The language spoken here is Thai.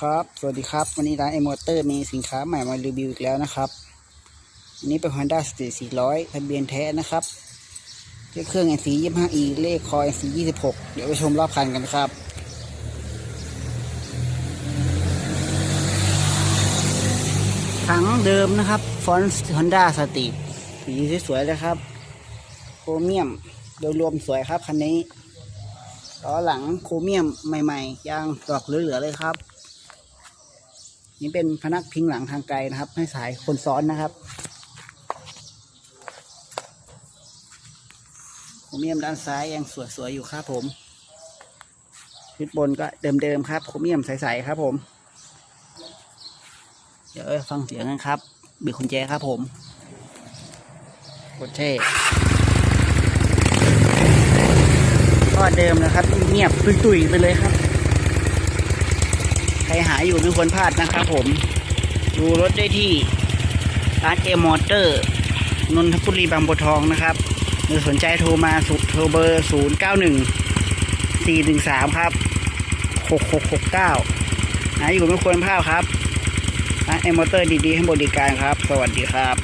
ครับ สวัสดีครับ วันนี้ร้านเอมอเตอร์มีสินค้าใหม่มารีวิวอีกแล้วนะครับอันนี้เป็น Honda City 400ทะเบียนแท้นะครับเครื่อง NC 25E เลขคอย NC 26 เดี๋ยวไปชมรอบคันกันครับถังเดิมนะครับ ฟอนต์ Honda City สีสวยๆเลยครับโครเมียมโดยรวมสวยครับคันนี้ล้อหลังโครเมียมใหม่ ๆ ยางดอกเหลือๆเลยครับ นี่เป็นพนักพิงหลังทางไกลนะครับ ให้สายคนซ้อนนะครับโครเมียมด้านซ้ายยังสวยๆอยู่ครับผมชุดบนก็เดิมๆครับโครเมียมใสๆครับผม เดี๋ยวฟังเสียงกันครับบิดกุญแจครับผมกดเช่ก็เดิมนะครับเงียบตุยๆไปเลยครับ หาอยู่ไม่ควรพลาดนะครับผม ดูรถได้ที่ร้านเอมอเตอร์นนทบุรีบางบัวทองนะครับหรือสนใจโทรมาสุโทรเบอร์ 0 9 1 4 1 3 ครับ 6669หาอยู่ไม่ควรพลาดครับร้านเอมอเตอร์ดีๆ ให้บริการครับ สวัสดีครับ